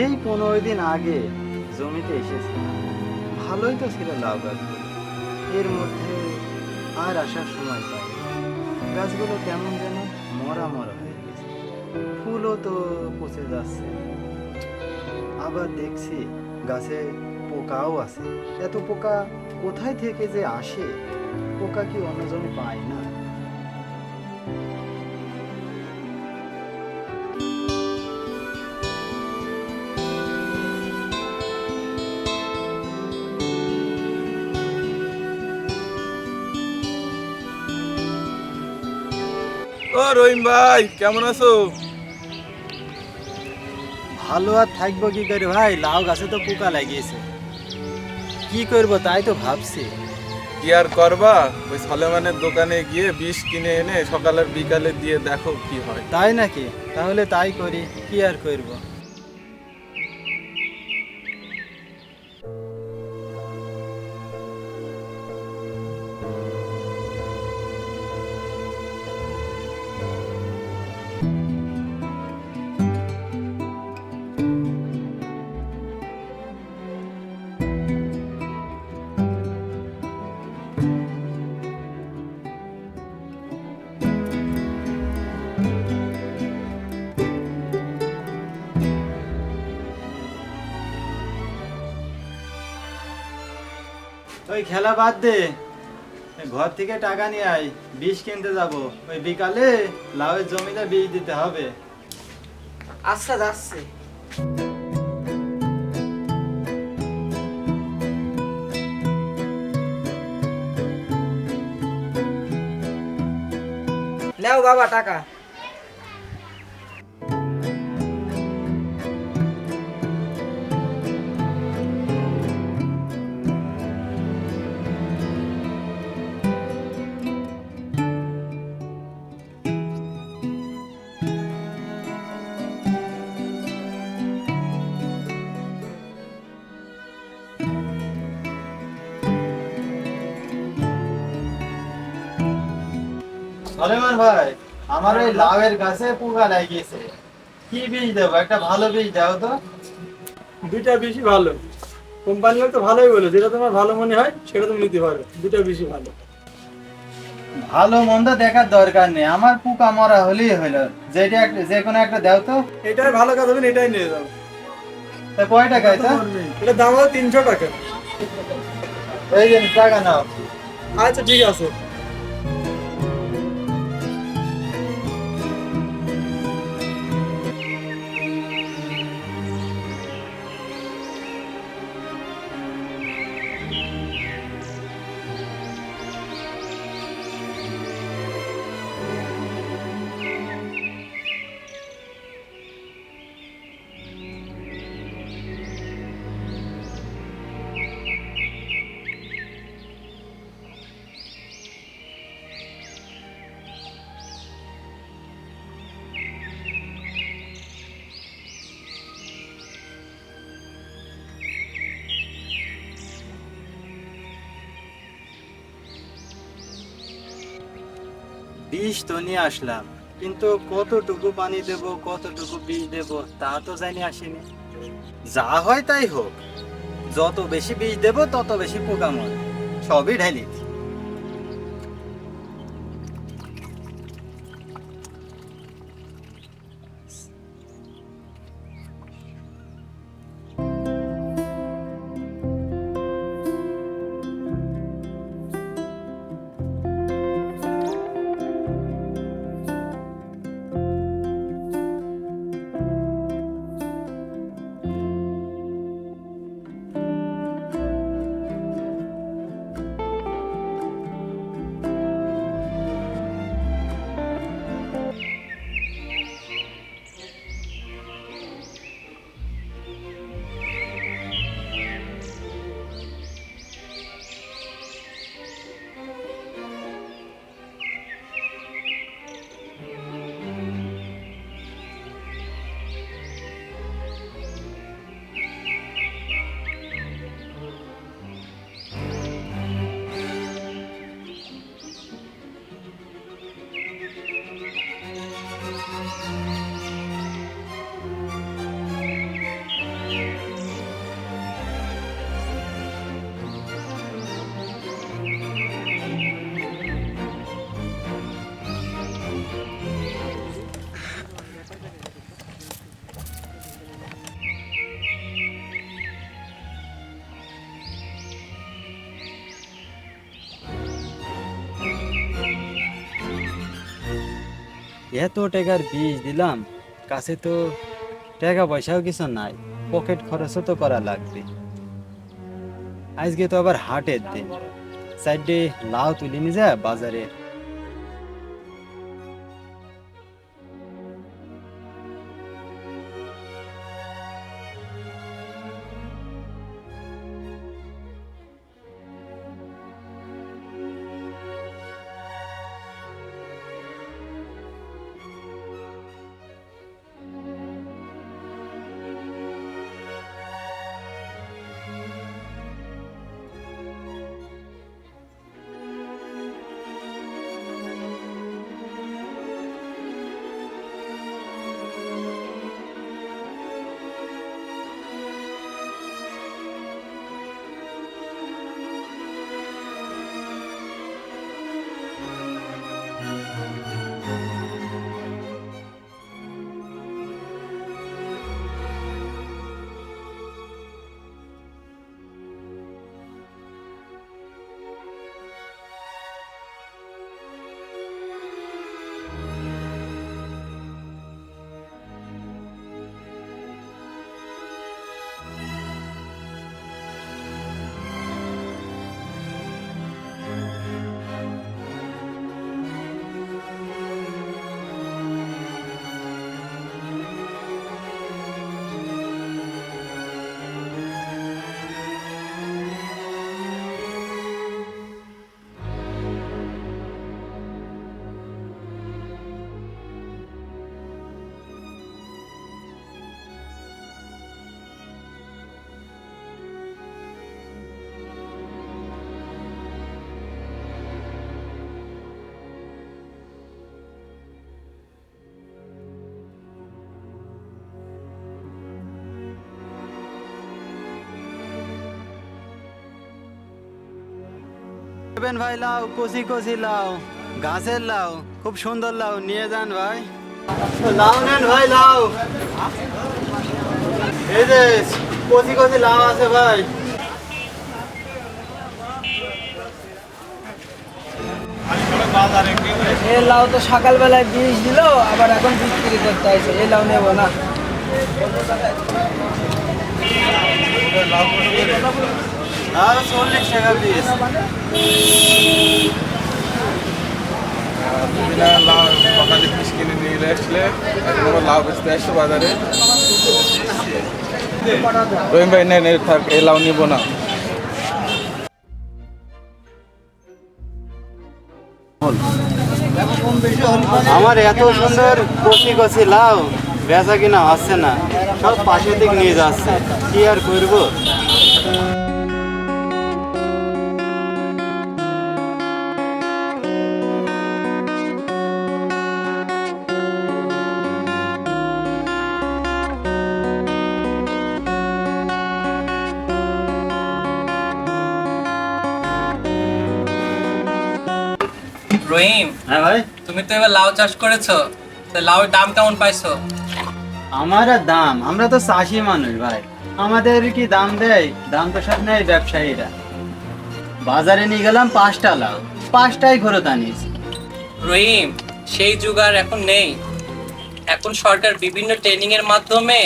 সেই পনেরো দিন আগে জমিতে এসেছে। ভালোই তো ছিল লাউ গাছগুলো এর মধ্যে আর আসার সময় পাই গাছগুলো কেমন যেন মরা মরা হয়ে গেছে। ফুলও তো পচে যাচ্ছে। আবার দেখছি গাছে পোকাও আছে। এত পোকা কোথায় থেকে যে আসে? পোকা কি অন্য জমি পায় না? ও রহিম ভাই কেমন আছো? ভালো আর থাকব কি করে ভাই? লাউ গাছে তো পোকা লাগিয়েছে। কি করব তাই তো ভাবছি। কি আর করবা? ওই সলেমানের দোকানে গিয়ে বিষ কিনে এনে সকালের বিকালে দিয়ে দেখো কি হয়। তাই নাকি? তাহলে তাই করি কি আর করব? ওই খেলা বাদ দে। ঘর থেকে টাকা নিয়ে আয় বীজ কিনতে যাব। ওই বিকালে লাউয়ের জমিতে বীজ দিতে হবে। আচ্ছা যাচ্ছে। নাও বাবা টাকা। ভাই আমার ওই লাউয়ের গাছে পোকা লাগিয়েছে। কি বীজ দেবো? একটা ভালো বীজ দাও তো। দুইটা বেশি ভালো। কোম্পানিও তো ভালোই বলে যেটা তোমার ভালো মনে হয় সেটা তুমি নিতে পারো। দুটা বেশি ভালো। ভালো মন্দ দেখার দরকার নেই। আমার পোকা মরা হলেই হলো যেটা যে কোনো একটা দাও তো। এটাই ভালো কাজ হবে এটাই নিয়ে যাও। তা কয় টাকায় তা এটা দাম হবে তিনশো টাকা। এই যে টাকা নাও। আচ্ছা ঠিক আছে। বীজ তো নিয়ে আসলাম, কিন্তু কতটুকু পানি দেব, কতটুকু বীজ দেব, তা তো জানি আসেনি। যা হয় তাই হোক, যত বেশি বিষ দেব, তত বেশি পোকা সবই ঢেলি এত টাকার বীজ দিলাম, কাছে তো টাকা পয়সাও কিছু নাই, পকেট খরচও তো করা লাগবে। আজকে তো আবার হাটের দিন, সাইডে লাউ তুলে নিয়ে যা বাজারে। নেবেন ভাই লাউ, কচি কচি লাউ, গাছের লাউ, খুব সুন্দর লাউ, নিয়ে যান ভাই। লাউ নেন ভাই, লাউ। এই যে কচি কচি লাউ আছে ভাই। এ লাউ তো সকালবেলায় বীজ দিল, আবার এখন বিক্রি করতে এই লাউ নেব না। লাউ চল্লিশ টাকা পিস দিনা লাউ সকালে পিস কিনে নিয়ে আসলে এখন আবার লাউ বেচতে আসছে বাজারে। রহিম ভাই নেন থাক এই লাউ নিব না। আমার এত সুন্দর কচি কচি লাউ বেচা কিনা হচ্ছে না সব পাশের দিক নিয়ে যাচ্ছে। কি আর করব? রহিম হ্যাঁ ভাই। তুমি তো এবার লাউ চাষ করেছ তো লাউয়ের দাম কেমন পাইছো? আমার দাম আমরা তো চাষি মানুষ ভাই। আমাদের কি দাম দেয়? দাম তো সব নেয় ব্যবসায়ীরা। বাজারে নিয়ে গেলাম পাঁচটা লাউ পাঁচটাই ঘুরত আনিস। রহিম সেই যুগ আর এখন নেই। এখন সরকার বিভিন্ন ট্রেনিং এর মাধ্যমে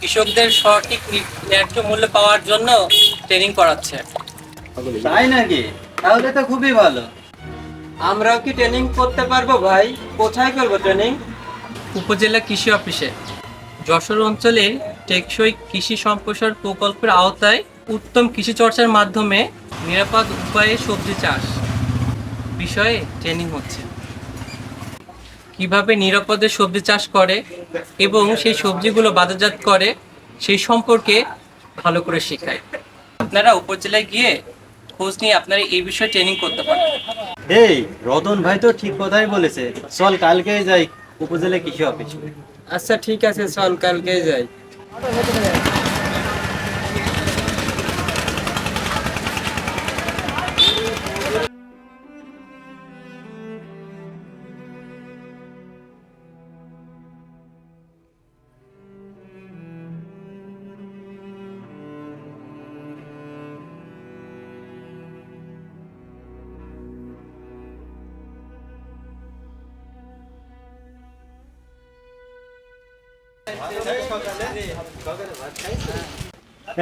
কৃষকদের সঠিক ন্যায্য মূল্য পাওয়ার জন্য ট্রেনিং করাচ্ছে। তাই নাকি? তাহলে তো খুবই ভালো। আমরাও কি ট্রেনিং করতে পারব ভাই? কোথায় করব ট্রেনিং উপজেলা কৃষি অফিসে। যশোর অঞ্চলে টেকসই কৃষি সম্প্রসার প্রকল্পের আওতায় উত্তম কৃষি চর্চার মাধ্যমে নিরাপদ উপায়ে সবজি চাষ বিষয়ে ট্রেনিং হচ্ছে। কীভাবে নিরাপদে সবজি চাষ করে এবং সেই সবজিগুলো বাজারজাত করে সেই সম্পর্কে ভালো করে শেখায়। আপনারা উপজেলায় গিয়ে খোঁজ নিয়ে আপনারা এই বিষয়ে ট্রেনিং করতে পারেন এই, রতন ভাই তো ঠিক কথাই বলেছে। চল কালকেই যাই উপজেলা কৃষি অফিস। আচ্ছা ঠিক আছে, চল কালকে যাই।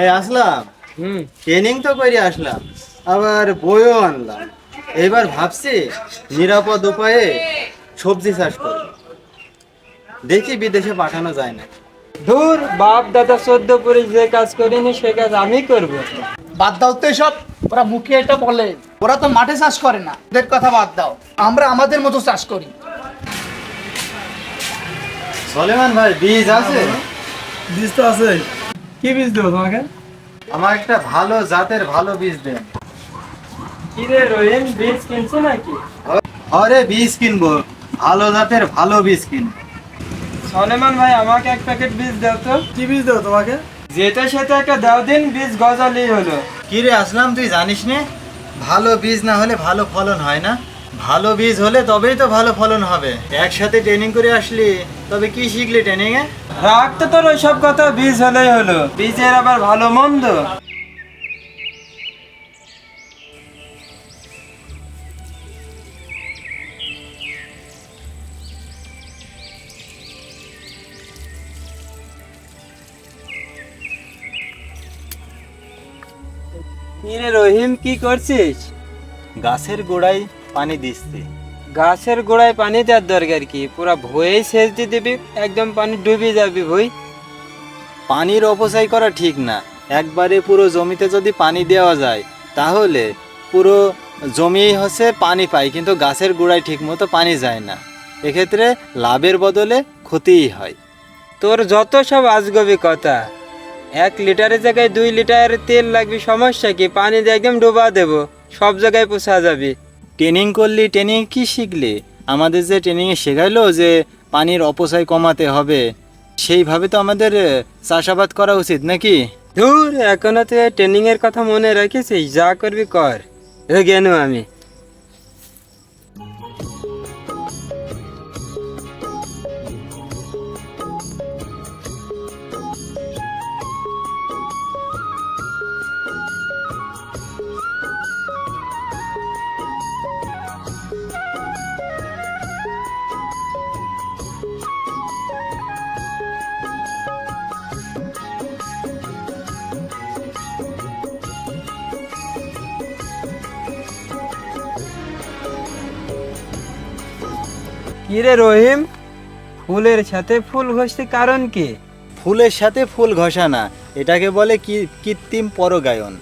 এই আসলাম। হুম। ট্রেনিং তো করে আসলাম আবার বইও আনলাম। এবার ভাবছি নিরাপদ উপায়ে সবজি চাষ করব দেখি বিদেশে পাঠানো যায় না। ধুর বাপ দাদা চোদ্দ পুরে যে কাজ করিনি সে কাজ আমি করব। বাদ দাও তো সব ওরা মুখে এটা বলে। ওরা তো মাঠে চাষ করে না। ওদের কথা বাদ দাও। আমরা আমাদের মতো চাষ করি। সলেমান ভাই বীজ আছে? বীজ তো আছে। কি বীজ দেবো তোমাকে? আমার একটা ভালো জাতের ভালো বীজ দেন। কি রে রহিম বীজ কিনছো নাকি? আরে বীজ কিনবো ভালো জাতের ভালো বীজ কিনবো সলেমান ভাই আমাকে এক প্যাকেট বীজ দাও তো। কি বীজ দেবো তোমাকে? যেটা সেটা একটা দাও দিন বীজ গজালেই হলো। কি রে আসলাম তুই জানিস নে? ভালো বীজ না হলে ভালো ফলন হয় না। ভালো বীজ হলে তবেই তো ভালো ফলন হবে। একসাথে ট্রেনিং করে আসলি তবে কি শিখলি ট্রেনিং এ? রাখ তো তোর ওইসব কথা বীজ হলেই হলো। বীজের আবার ভালো মন্দ? রহিম কি করছিস? গাছের গোড়ায় পানি দিচ্ছি। গাছের গোড়ায় পানি দেওয়ার দরকার কি? পুরা ভয়েই সেচ দিয়ে দিবি একদম পানি ডুবে যাবি ভই। পানির অপচয় করা ঠিক না। একবারে পুরো জমিতে যদি পানি দেওয়া যায় তাহলে পুরো জমি হচ্ছে পানি পায় কিন্তু গাছের গোড়ায় ঠিক মতো পানি যায় না। এক্ষেত্রে লাভের বদলে ক্ষতিই হয়। তোর যত সব আজগবি কথা এক লিটারের জায়গায় দুই লিটার তেল লাগবে সমস্যা কি? পানি দিয়ে একদম ডোবা দেবো সব জায়গায় পোষা যাবে। ট্রেনিং করলি ট্রেনিং কি শিখলি? আমাদের যে ট্রেনিংয়ে শেখাইলো যে পানির অপচয় কমাতে হবে, সেইভাবে তো আমাদের চাষাবাদ করা উচিত নাকি? ধুর, এখনও তো ট্রেনিং এর কথা মনে রেখেছিস যা করবি কর। গেনু আমি। কিরে রহিম? ফুলের সাথে ফুল ঘষতে কারণ কি? ফুলের সাথে ফুল ঘষা না এটাকে বলে কি কৃত্রিম পরগায়ন।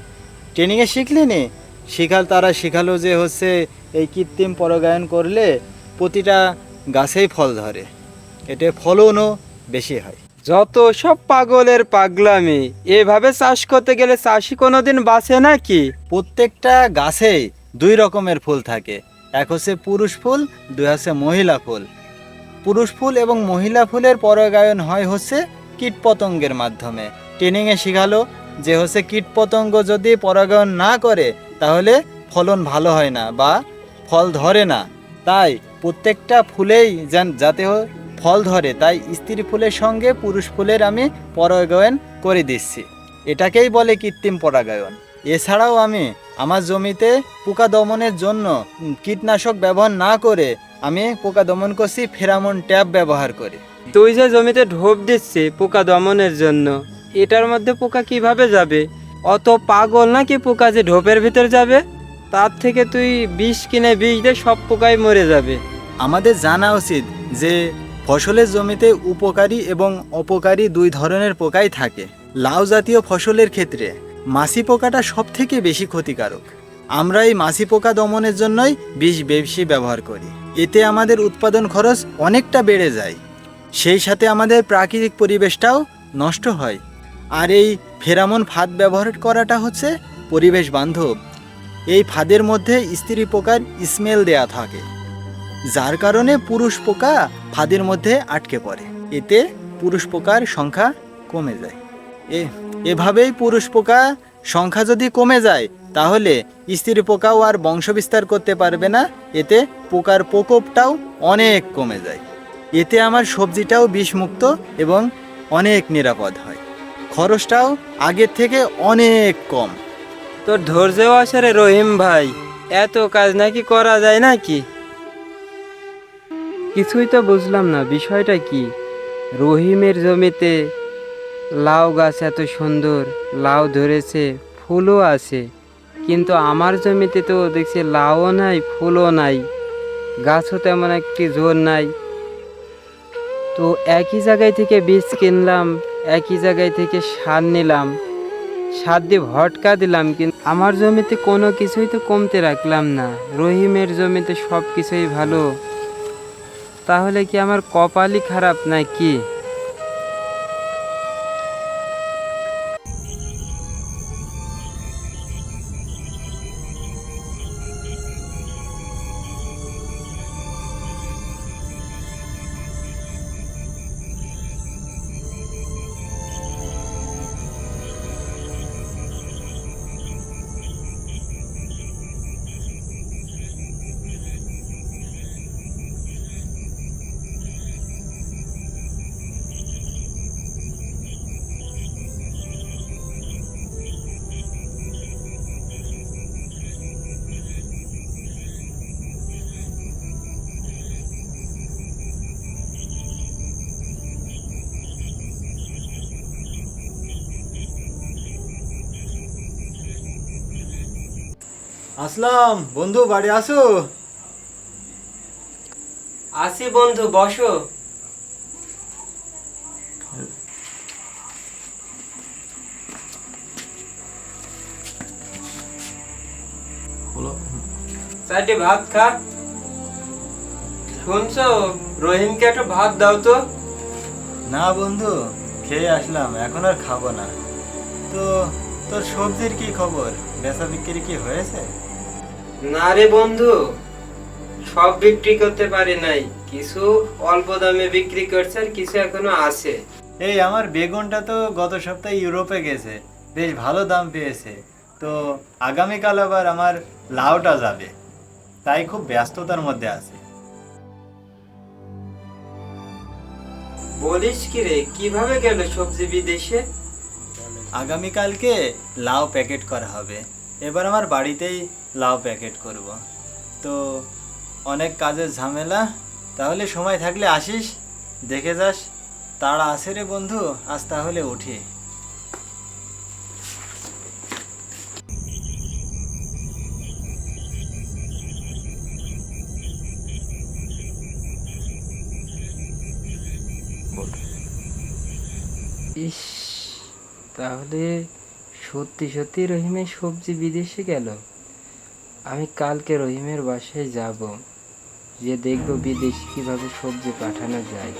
ট্রেনিংয়ে শিখলি নি? শিখাল তারা শিখালো যে হচ্ছে এই কৃত্রিম পরগায়ন করলে প্রতিটা গাছেই ফল ধরে। এতে ফলনও বেশি হয়। যত সব পাগলের পাগলামি এভাবে চাষ করতে গেলে চাষি কোনোদিন বাঁচে নাকি? প্রত্যেকটা গাছেই দুই রকমের ফুল থাকে। এক হচ্ছে পুরুষ ফুল, দুই হচ্ছে মহিলা ফুল। পুরুষ ফুল এবং মহিলা ফুলের পরাগায়ন হয় হচ্ছে কীটপতঙ্গের মাধ্যমে। ট্রেনিংয়ে শেখালো যে হচ্ছে কীটপতঙ্গ যদি পরাগায়ন না করে, তাহলে ফলন ভালো হয় না বা ফল ধরে না। তাই প্রত্যেকটা ফুলেই যেন, যাতে ফল ধরে, তাই স্ত্রী ফুলের সঙ্গে পুরুষ ফুলের আমি পরাগায়ন করে দিচ্ছি। এটাকেই বলে কৃত্রিম পরাগায়ন। এছাড়াও আমি আমার জমিতে পোকা দমনের জন্য কীটনাশক ব্যবহার না করে আমি পোকা দমন করছি ফেরামন ট্যাব ব্যবহার করি। তুই যে জমিতে ঢোপ দিচ্ছি পোকা দমনের জন্য এটার মধ্যে পোকা কীভাবে যাবে? অত পাগল নাকি পোকা যে ঢোপের ভিতর যাবে? তার থেকে তুই বিষ কিনে বিষ দিয়ে সব পোকাই মরে যাবে। আমাদের জানা উচিত যে ফসলের জমিতে উপকারী এবং অপকারী দুই ধরনের পোকাই থাকে। লাউ জাতীয় ফসলের ক্ষেত্রে মাছি পোকাটা সব থেকে বেশি ক্ষতিকারক। আমরা এই মাছি পোকা দমনের জন্যই বিষ বেশি ব্যবহার করি। এতে আমাদের উৎপাদন খরচ অনেকটা বেড়ে যায়। সেই সাথে আমাদের প্রাকৃতিক পরিবেশটাও নষ্ট হয়। আর এই ফেরামন ফাঁদ ব্যবহার করাটা হচ্ছে পরিবেশ বান্ধব। এই ফাঁদের মধ্যে স্ত্রী পোকার স্মেল দেয়া থাকে। যার কারণে পুরুষ পোকা ফাঁদের মধ্যে আটকে পড়ে। এতে পুরুষ পোকার সংখ্যা কমে যায়। এ এভাবেই পুরুষ পোকা সংখ্যা যদি কমে যায়, তাহলে স্ত্রী পোকাও আর বংশবিস্তার করতে পারবে না। এতে পোকার প্রকোপটাও অনেক কমে যায়। এতে আমার সবজিটাও বিষমুক্ত এবং অনেক নিরাপদ হয়। খরচটাও আগের থেকে অনেক কম। তোর ধৈর্য আছে রে রহিম ভাই। এত কাজ নাকি করা যায় নাকি? কিছুই তো বুঝলাম না, বিষয়টা কি? রহিমের জমিতে লাউ গাছ এত সুন্দর, লাউ ধরেছে, ফুলও আছে। কিন্তু আমার জমিতে তো দেখছি লাউও নাই, ফুলও নাই। গাছও তেমন একটি জোর নাই। তো একই জায়গায় থেকে বীজ কিনলাম, একই জায়গায় থেকে সার নিলাম। সার দিয়ে ভটকা দিলাম, কিন্তু আমার জমিতে কোনো কিছুই তো কমতে রাখলাম না। রহিমের জমিতে সব কিছুই ভালো। তাহলে কি আমার কপালই খারাপ নাকি? আসলাম বন্ধু বাড়ি আসো। আসি বন্ধু বসো। চারটি ভাত খা। শুনছো রহিমকে একটু ভাত দাও তো। না বন্ধু খেয়ে আসলাম এখন আর খাব না। তো তোর সবজির কি খবর? বেচা বিক্রি কি হয়েছে? না রে বন্ধু সব বিক্রি করতে পারি নাই। কিছু অল্প দামে বিক্রি করছে আর কিছু এখনও আছে। এই আমার বেগুনটা তো গত সপ্তাহে ইউরোপে গেছে। বেশ ভালো দাম পেয়েছে। তো আগামীকাল আবার আমার লাউটা যাবে। তাই খুব ব্যস্ততার মধ্যে আছে। বলিস কি রে কীভাবে গেল সবজি বিদেশে? আগামীকালকে লাউ প্যাকেট করা হবে। এবার আমার বাড়িতেই লাউ প্যাকেট করব। তো অনেক কাজের ঝামেলা তাহলে সময় থাকলে আসিস দেখে যাস। তারা আছে রে বন্ধু আজ তাহলে উঠি। ইস তাহলে সত্যি সত্যি রহিমের সবজি বিদেশে গেল। আমি কালকে রহিমের বাসায় যাব, যে দেখব বিদেশে কীভাবে সবজি পাঠানো যায়।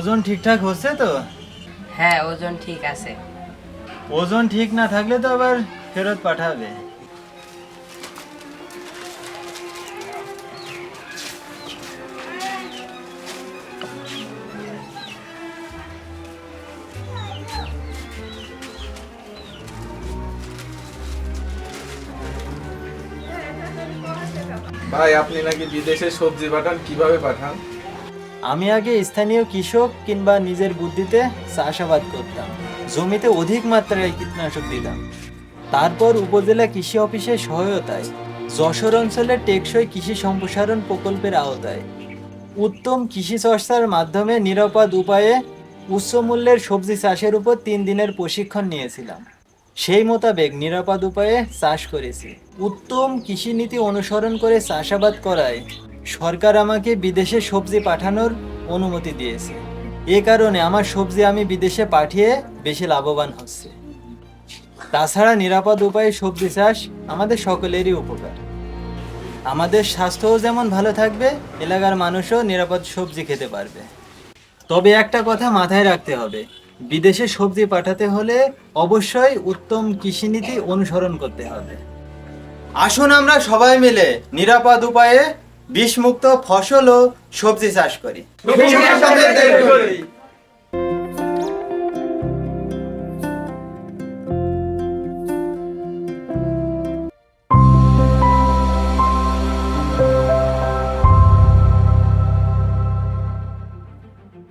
ওজন ঠিকঠাক হচ্ছে তো? হ্যাঁ ওজন ঠিক আছে। ওজন ঠিক না থাকলে তো আবার ফেরত পাঠাবে। ভাই আপনি নাকি বিদেশে সবজি পাঠান কীভাবে পাঠান? আমি আগে স্থানীয় কৃষক কিংবা নিজের বুদ্ধিতে চাষাবাদ করতাম। জমিতে অধিক মাত্রায় কীটনাশক দিতাম। তারপর উপজেলা কৃষি অফিসের সহায়তায় যশোর অঞ্চলে টেকসই কৃষি সম্প্রসারণ প্রকল্পের আওতায়। উত্তম কৃষি চর্চার মাধ্যমে নিরাপদ উপায়ে উচ্চ মূল্যের সবজি চাষের উপর তিন দিনের প্রশিক্ষণ নিয়েছিলাম। সেই মোতাবেক নিরাপদ উপায়ে চাষ করেছি। উত্তম কৃষি নীতি অনুসরণ করে চাষাবাদ করায় সরকার আমাকে বিদেশে সবজি পাঠানোর অনুমতি দিয়েছে। এ কারণে আমার সবজি আমি বিদেশে পাঠিয়ে বেশি লাভবান হচ্ছে। তাছাড়া নিরাপদ উপায়ে সবজি চাষ আমাদের সকলেরই উপকার। আমাদের স্বাস্থ্যও যেমন ভালো থাকবে, এলাকার মানুষও নিরাপদ সবজি খেতে পারবে। তবে একটা কথা মাথায় রাখতে হবে, বিদেশে সবজি পাঠাতে হলে অবশ্যই উত্তম কৃষিনীতি অনুসরণ করতে হবে। আসুন আমরা সবাই মিলে নিরাপদ উপায়ে বিষমুক্ত ফসল ও সবজি চাষ করি।